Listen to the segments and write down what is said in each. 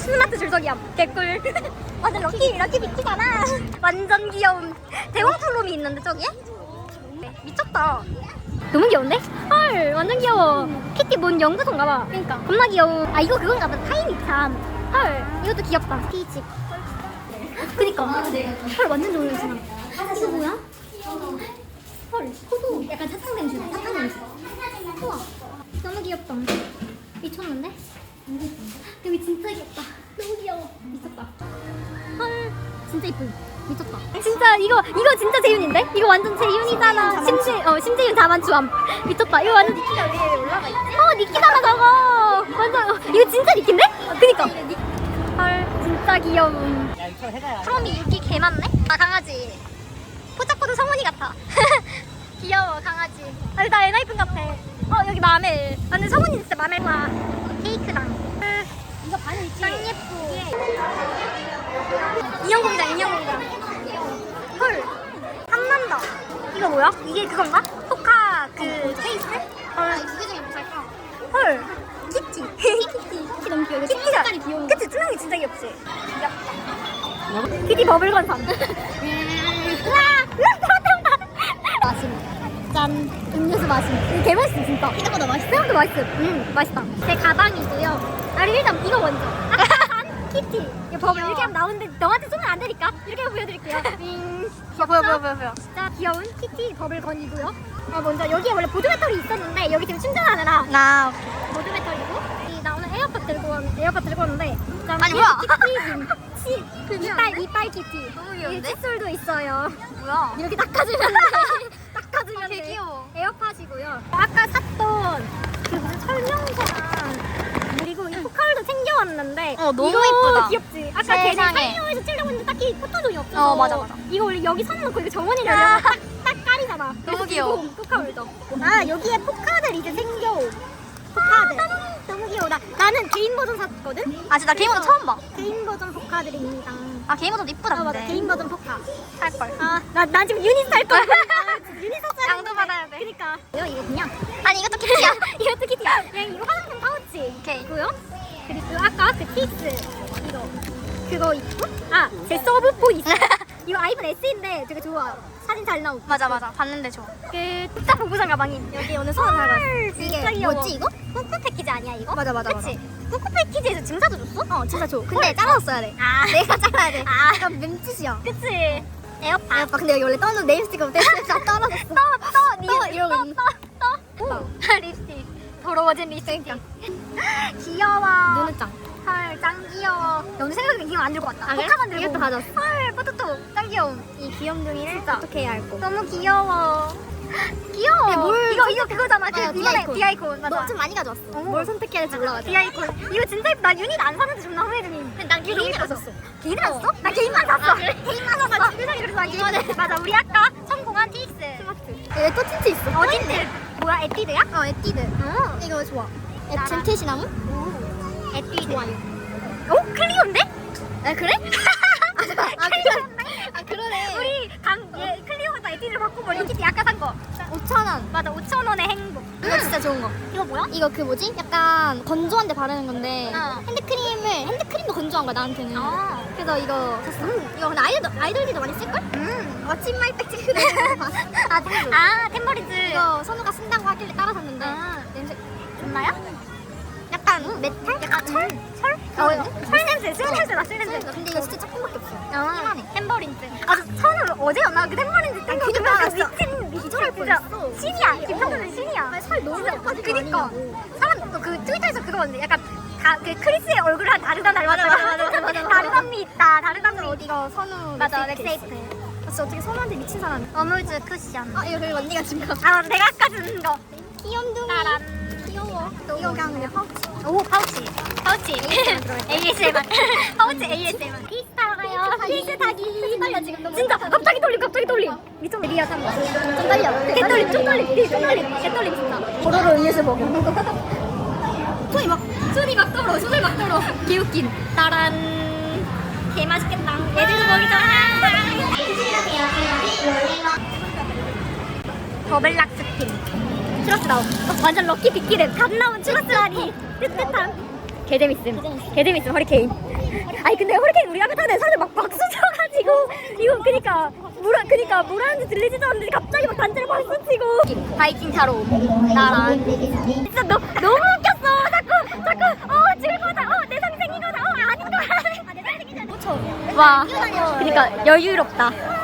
스마트 줄서기함. 개꿀. 완전 럭키 럭키 비키잖아. 완전 귀여운 대왕 플롬이 있는데 저기에? 네, 미쳤다. 너무 귀여운데? 헐 완전 귀여워. 키티 뭔 연구소인가 봐. 그니까. 겁나 귀여워. 아 이거 그건가 봐. 타이니 참헐 이것도 귀엽다. 피지. 그니까. 헐 완전 좋으시나 이거 뭐야? 헐 코도 약간 사탕 냄새 사탕 냄새. 우와 너무 귀엽다. 미쳤는데? 여기 진짜 귀엽다. 너무 귀여워. 미쳤다. 헐 진짜 이쁜 미쳤다. 진짜 이거 이거 진짜 재윤인데? 이거 완전 재윤이잖아. 심재 어 심재윤 자만추함. 미쳤다. 이거 완전 니키가 위에 올라가 있지? 어 니키잖아 저거. 완전 어, 이거 진짜 니키인데? 그니까. 헐 진짜 귀여움. 야 이거 해가야. 프롬이 인기 개 많네? 아 강아지. 포착코도 성훈이 같아. 귀여워 강아지. 아, 나 엔하이픈 같아. 어 여기 마멜. 아, 근데 성훈이 진짜 마멜 봐 케이크랑 이거 반을 있지? 짱 예쁘 인형 공장 인형 공장. 헐. 탐난다. 이거 뭐야? 이게 그건가? 포카 그 케이스? 헐 두개 중에 뭐 살까? 헐. 키티. 키티. 키티 너무 귀여워. 키티가 색깔이 귀여워 그치? 투명이 진짜 귀엽지? 귀엽다. 키티 버블건 산 우와 마심 짠. 음료수 마심 이거 개 맛있어 진짜. 생각보다 맛있어. 생각보다 맛있어. 음 맛있다. 제 가방이고요 아니 일단 이거 먼저. 키티. 이거 버블. 이렇게 하면 나오는데 너한테 쏘면 안 되니까. 이렇게 보여드릴게요. 윙 아, 보여 보여 보여 보여. 진짜 귀여운 키티 버블 건이고요. 아 먼저 여기에 원래 보조 배터리 있었는데 여기 지금 충전하느라. 나 보조 배터리고 이 나오는 에어팟 들고 왔 에어팟 들고 왔는데. 그다음에 아니, 뭐야? 키티 치 이빨 이빨 키티. 너무 귀여운데? 이 칫솔도 있어요. 뭐야? 이렇게 닦아주면 돼. 닦아주면 아, 되게 돼. 귀여워. 에어팟이고요. 아까 샀던 그 무슨 설명서랑 포카울도 챙겨왔는데 어, 너무 이거 이쁘다. 귀엽지 아까 걔네 세상에. 설명에서 찍려고 했는데 딱히 포토존이 없어서 어, 맞아, 맞아. 이거 원래 여기 선 놓고 이거 정원이를 열면 딱, 딱 깔이잖아 그래서 귀여워. 포카울도 아 여기에 포카들 이제 생겨 포카들 너무 귀여워 나, 나는 개인 버전 샀거든 아 진짜 게임 모드 처음 봐. 개인 버전 포카들입니다 아 게임 모드 이쁘다 아 맞아 근데. 개인 버전 포카 살 걸. 아나 나 지금 유닛 살 거야 유닛 샀어야 양도 받아야 돼. 그니까 이거 이거 그냥 아니 이것도 키티야. 이것도 키티야 그냥 이거 화장품 파우치 오케이. 이고요 그리고 아까 그 틱스 이거 그거 있고 아 제 서브폰 있어 이거 아이폰 SE인데 되게 좋아 사진 잘 나오고 맞아 맞아. 봤는데 좋아. 그 뚝딱 보부상 가방인 여기 오늘 소원 하나 이게 진짜. 뭐지, 이거? 쿠쿠 패키지 아니야 이거? 맞아, 맞아, 그치? 쿠쿠 패키지에서 증사도 줬어? 어 진짜 좋아. 근데 잘라줬어야 돼. 아 내가 잘라야 돼. 아. 약간 mem짓이야. 그치 에어팟 아, 오빠 근데 여기 원래 떠는 네일 스티커 떼다 떨어졌어. 떠떠 떠, 이러고 있는. 떠떠 립스틱 더러워진 립스틱 귀여워 눈은 짱. 헐, 짱 귀여워. 너무 생각해보니까 이거 안 들고 왔다. 아, 그래? 포카 만 들고. 이것도 가져왔어. 헐, 포토톡. 짱 귀여움. 이 귀염둥이를 어떻게 해야 할 거? 너무 귀여워. 귀여워. 야, 뭘 이거, 이거 그거잖아. 그 맞아, 이번에 디아이콘. 디아이콘. 맞아. 너좀 많이 가져왔어. 어. 뭘 선택해야 될지 몰라가지고. 디아이콘. 이거 진짜 예쁘다. 나 유닛 안 사는데 존나 후회되니. 난 이거 개인이라 예뻐서. 샀어. 샀어? 나 개인만 샀어. 아? 개인만 샀어. 세상에 그래서 나 개인만 맞아. 우리 아까 성공한 TX. 스마트. 얘또 틴트 있어. 어, 틴트. 뭐야, 에뛰드야? 어, 에뛰드. 어. 이거 좋아. 나랑. 앰틀 시나무? 오. 에뛰드. 좋아요. 오, 클리오인데? 아, 그래? 아, 클리오인데? 아, 그러네. 우리 강 얘 클리오가 에뛰드를 바꿔버린 키티 아까 산 거. 5,000원. 맞아 5천 원의 행복. 이거 진짜 좋은 거. 이거 뭐야? 이거 그 뭐지? 약간 건조한데 바르는 건데 어. 핸드크림을 핸드크림도 건조한 거야 나한테는. 어. 그래서 이거 샀어. 이거 근데 아이돌 아이돌들도 많이 쓸 걸? 음. 워친 마이 백지 아, 템아 템버리즈. 이거 선우가 쓴다고 하길래 따라 샀는데 아. 냄새 좋나요? 약간 메탈? 약간 철? 철? 어, 철 냄새, 술 냄새다, 술 냄새. 근데 이거 진짜 조금밖에 없어. 어, 템버린즈. 아, 저 처음으로 어제였나? 그 템버린즈 뜬거 보면서 나왔어. 미친, 진짜. 뻔했어. 신이야. 김성준은 신이야. 살 너무 진짜. 예뻐지고 그니까. 사람, 또그 트위터에서 그거 봤는데 약간 다, 그 크리스의 얼굴이랑 다르다, 닮았다. 맞아, 맞아, 맞아, 맞아, 맞아. 다르단미 있다, 다르단미. 어디가 선우 맞아. 렉세이프. 아, 진짜 어떻게 선우한테 미친 사람? 어무즈 쿠션. 아 이거 그리고 언니가 준 거. 아, 내가 아까 준 거. 귀염둥이. 따란. 귀여워. 이거 그냥 그냥 파우치. 오 파우치 파우치 ASMR 파우치 ASMR 피스 타러 가요 피스 타기 떨려, 지금 너무. 진짜 갑자기 떨림 미쳤네 리아. 탄다 좀 떨려. 개 떨림 좀 떨림 개 떨림 개 떨림 진짜. 보로로 음료수 먹여. 손이 막 손이 막 떨어 손을 막 떨어 개웃긴. 따란. 개 맛있겠다. 얘들도 먹이자. 버블락 스킨. 추러스 나옴 어, 완전 럭키 비키는 갓 나온 추러스라니 뜨뜻함. 개재밌음. 개재밌음. 허리케인. 아니 근데 허리케인 우리 아까 타는데 사람들 막 박수 쳐가지고. 이거 그니까 뭐라 그니까 뭐라는지 들리지도 않는데 갑자기 막 단체로 박수 치고. 바이킹 타러 나랑. 진짜 너, 너무 웃겼어. 자꾸 자꾸 어 죽을 거다 어내 상생인 거다. 어 아닌 거야. 와. 그니까 여유롭다. 와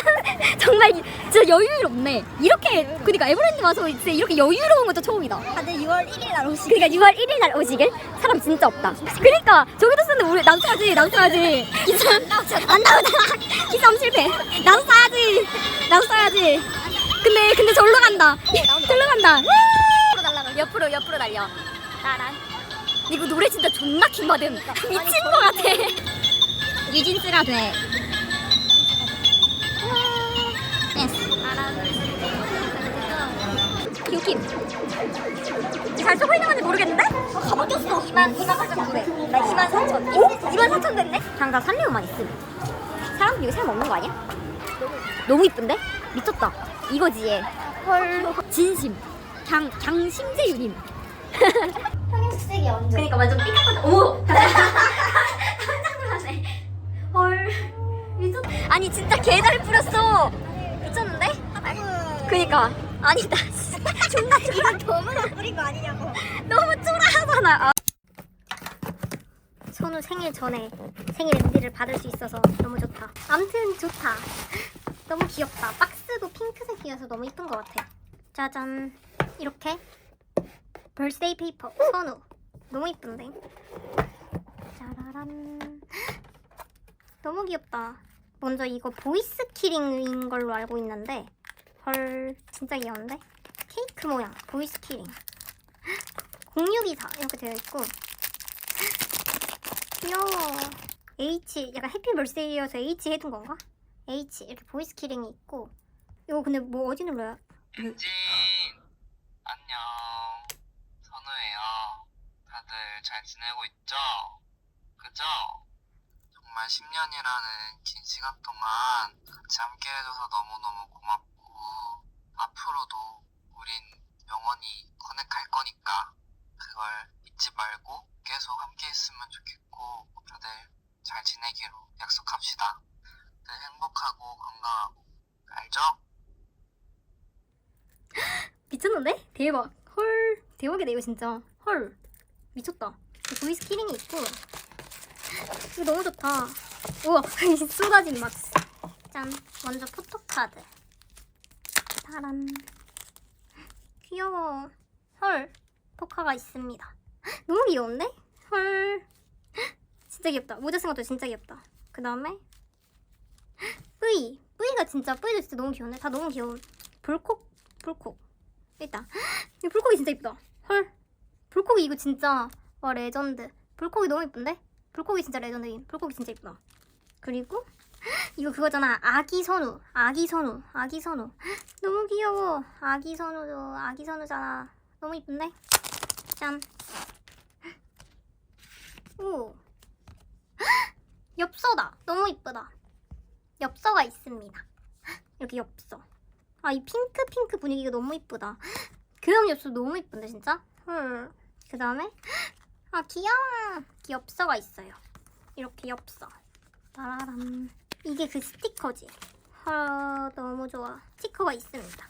정말 진짜 여유롭네 이렇게 그니까 에버랜드 와서 진짜 이렇게 여유로운 것도 처음이다 다들 6월 1일 날 오시. 그러니까 6월 1일 날 오시길 사람 진짜 없다. 그러니까 저기도 쓰는데 우리 나도 써야지 나도 써야지. 기사 안 나오잖아. 안 나오잖아. 기싸움 실패. 나도 써야지. 나도 써야지. 근데 근데 절로 간다. 절로 간다. 옆으로 달라. 옆으로 옆으로 달려. 따란. 이거 노래 진짜 존나 킹받음. 미친 거 같아. 뉴진스가 돼. 기우킴. 잘 쓰고 있는 건지 모르겠는데? 어, 가바뀌었어. 2만, 2만 4,900. 나 2만 4천. 오? 2만 4천 됐네? 장가 살려만 있음. 사람들 이거 살 먹는 거 아니야? 너무 이쁜데? 미쳤다. 이거지 얘. 헐. 진심. 장, 장심재 유님. 평행색이 언제? 그러니까 완전 삐까뻔. 어머! 깜짝 놀랐네. 헐. 미쳤 아니 진짜 개잘 뿌렸어. 미쳤는데? 그니까. 아니 나 존나 이건 너무나 뿌린 거 아니냐고. 너무 쫄아하잖아. 아. 선우 생일 전에 생일 MD를 받을 수 있어서 너무 좋다. 암튼 좋다. 너무 귀엽다. 박스도 핑크색이어서 너무 이쁜 것 같아. 짜잔. 이렇게 벌스데이 페이퍼 선우. 너무 이쁜데. 짜라란. 너무 귀엽다. 먼저 이거 보이스 키링인 걸로 알고 있는데 헐 진짜 귀여운데? 케이크 모양 보이스 키링. 0624 이렇게 되어 있고 귀여워 H 약간 해피 벌스데이여서 H 해둔 건가? H 이렇게 보이스 키링이 있고 이거 근데 뭐 어디 눌러요? 엔진 안녕 선우예요 다들 잘 지내고 있죠? 그죠? 정말 10년이라는 긴 시간 동안 같이 함께 해줘서 너무너무 고맙고 앞으로도 우린 영원히 커넥할 거니까 그걸 잊지 말고 계속 함께 했으면 좋겠고 다들 잘 지내기로 약속합시다. 늘 행복하고 건강하고. 알죠? 미쳤는데? 대박. 헐. 대박이다 이거 진짜. 헐. 미쳤다. 보이스 키링이 있고. 이거 너무 좋다. 우와 쏟아진 막스 짠. 먼저 포토카드. 따란 귀여워. 헐 포카가 있습니다. 너무 귀여운데? 헐. 진짜 귀엽다. 모자 쓴 것도 진짜 귀엽다. 그 다음에 뿌이. 뿌이가 진짜 뿌이도 진짜 너무 귀여운데? 다 너무 귀여운. 불콕 불콕. 있다 이 불콕이 진짜 이쁘다. 헐. 불콕이 이거 진짜 와 레전드. 불콕이 너무 이쁜데? 불콕이 진짜 레전드인 불콕이 진짜 이쁘다. 그리고 이거 그거잖아 아기 선우 아기 선우 아기 선우 너무 귀여워 아기 선우도 아기 선우잖아 너무 이쁜데? 짠 오. 엽서다. 너무 이쁘다. 엽서가 있습니다. 이렇게 엽서. 아, 이 핑크 핑크 분위기가 너무 이쁘다. 그럼 엽서 너무 이쁜데 진짜? 헐. 그 다음에 아 귀여워. 엽서가 있어요. 이렇게 엽서. 따라람. 이게 그 스티커지. 헐 너무 좋아. 스티커가 있습니다.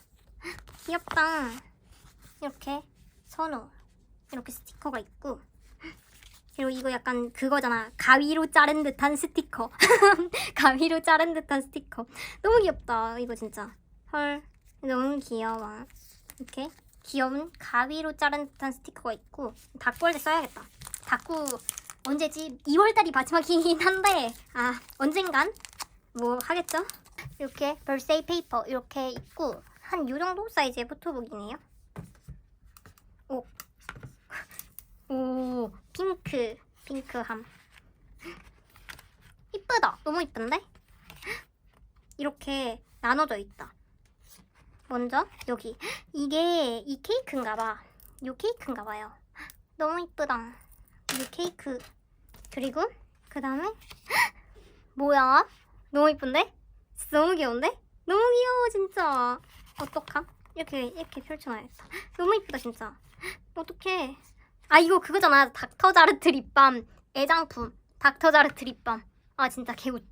귀엽다. 이렇게 선우. 이렇게 스티커가 있고 그리고 이거 약간 그거잖아 가위로 자른 듯한 스티커 가위로 자른 듯한 스티커 너무 귀엽다 이거 진짜 헐 너무 귀여워 이렇게 귀여운 가위로 자른 듯한 스티커가 있고 때 써야겠다 닭구 언제지 2월달이 마지막이긴 한데 아 언젠간 뭐 하겠죠? 이렇게 벌세이 페이퍼 이렇게 있고 한 요 정도 사이즈의 포토북이네요. 오. 오 핑크 핑크함. 이쁘다. 너무 이쁜데? 이렇게 나눠져 있다. 먼저 여기. 이게 이 케이크인가 봐. 요 케이크인가 봐요. 너무 이쁘다. 이 케이크. 그리고 그 다음에 뭐야 너무 이쁜데 진짜 너무 귀여운데 너무 귀여워 진짜 어떡함 이렇게 이렇게 펼쳐놔야겠다 너무 이쁘다 진짜 어떡해 아 이거 그거잖아 닥터 자르트 립밤 애장품 닥터자르트 립밤. 아 진짜 개웃.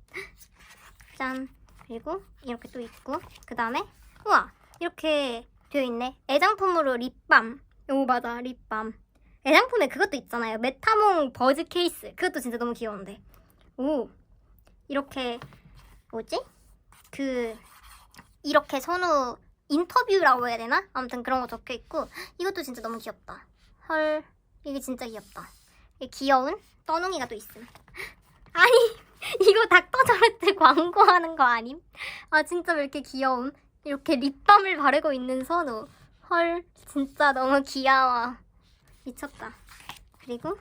짠. 그리고 이렇게 또 있고 그 다음에 우와 이렇게 되어 있네. 애장품으로 립밤. 오 맞아 립밤. 애장품에 그것도 있잖아요. 메타몽 버즈 케이스. 그것도 진짜 너무 귀여운데. 오 이렇게 뭐지? 그 이렇게 선우 인터뷰라고 해야 되나? 아무튼 그런 거 적혀 있고 이것도 진짜 너무 귀엽다. 헐 이게 진짜 귀엽다. 이 귀여운 떠둥이가 또 있음. 아니 이거 닥터자르트 광고하는 거 아님? 아 진짜 왜 이렇게 귀여움? 이렇게 립밤을 바르고 있는 선우. 헐 진짜 너무 귀여워. 미쳤다. 그리고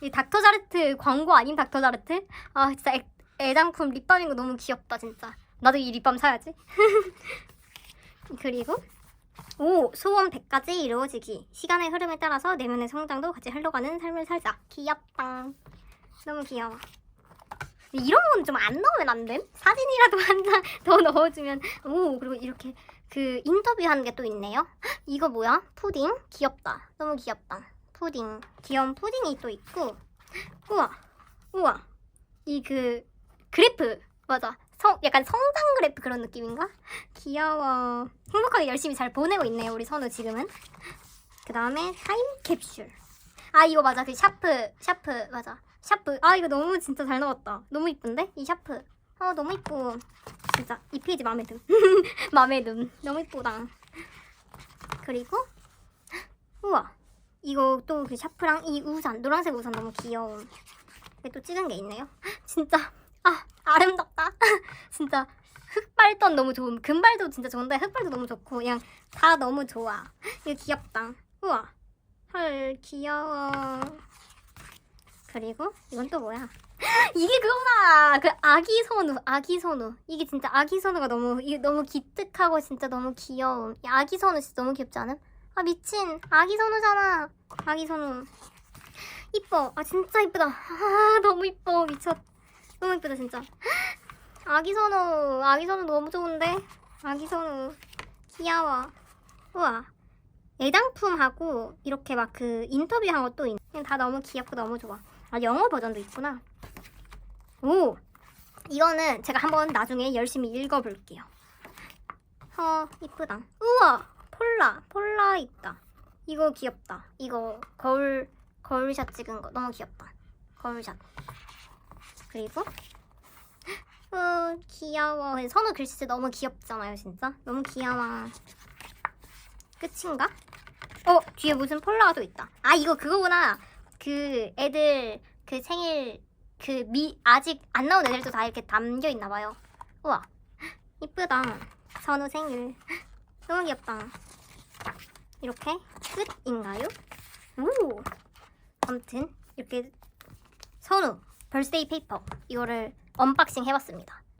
이 닥터자르트 광고 아님 닥터자르트? 아 진짜 애, 애장품 립밤인 거 너무 귀엽다 진짜. 나도 이 립밤 사야지. 그리고 오 소원 100가지 이루어지기. 시간의 흐름에 따라서 내면의 성장도 같이 흘러가는 삶을 살자. 귀엽다. 너무 귀여워. 이런 건 좀 안 넣으면 안 됨? 사진이라도 한장더 넣어주면. 오 그리고 이렇게 그 인터뷰하는 게 또 있네요. 이거 뭐야? 푸딩? 귀엽다. 너무 귀엽다. 푸딩. 귀여운 푸딩이 또 있고. 우와. 우와. 이 그 그래프 맞아 성 약간 성장 그래프 그런 느낌인가? 귀여워. 행복하게 열심히 잘 보내고 있네요, 우리 선우 지금은. 그 다음에 타임 캡슐. 아, 이거 맞아. 그 샤프, 샤프, 맞아. 샤프. 아, 이거 너무 진짜 잘 나왔다. 너무 이쁜데? 이 샤프. 아, 너무 이뻐. 진짜. 이 페이지 마음에 듦. 마음에 듦. 너무 이쁘다. 그리고, 우와. 이거 또 그 샤프랑 이 우산, 노란색 우산 너무 귀여워. 이게 또 찍은 게 있네요. 진짜. 아, 아름답다. 진짜 흑발던 너무 좋음. 금발도 진짜 좋은데 흑발도 너무 좋고 그냥 다 너무 좋아. 이거 귀엽다. 우와. 헐 귀여워. 그리고 이건 또 뭐야? 이게 그거다. 그 아기 선우, 아기 선우. 이게 진짜 아기 선우가 너무 이게 너무 기특하고 진짜 너무 귀여움. 이 아기 선우 진짜 너무 귀엽지 않음? 아 미친 아기 선우잖아. 아기 선우. 이뻐. 아 진짜 이쁘다. 아 너무 이뻐 미쳤. 너무 이쁘다 진짜. 아기 선우, 아기 선우 너무 좋은데? 아기 선우 귀여워. 우와. 애장품하고 이렇게 막 그 인터뷰한 것도. 그냥 다 너무 귀엽고 너무 좋아. 아 영어 버전도 있구나. 오, 이거는 제가 한번 나중에 열심히 읽어볼게요. 어, 이쁘다. 우와, 폴라, 폴라 있다. 이거 귀엽다. 이거 거울 거울샷 찍은 거 너무 귀엽다. 거울샷. 그리고 어 귀여워. 선우 글씨 너무 귀엽잖아요 진짜. 너무 귀여워. 끝인가? 어 뒤에 무슨 폴라도 있다. 아 이거 그거구나. 그 애들 그 생일 그 미 아직 안 나온 애들도 다 이렇게 담겨 있나 봐요. 우와. 이쁘다. 선우 생일. 너무 귀엽다. 이렇게 끝인가요? 오! 아무튼 이렇게 선우 벌스데이 페이퍼 이거를 언박싱 해봤습니다.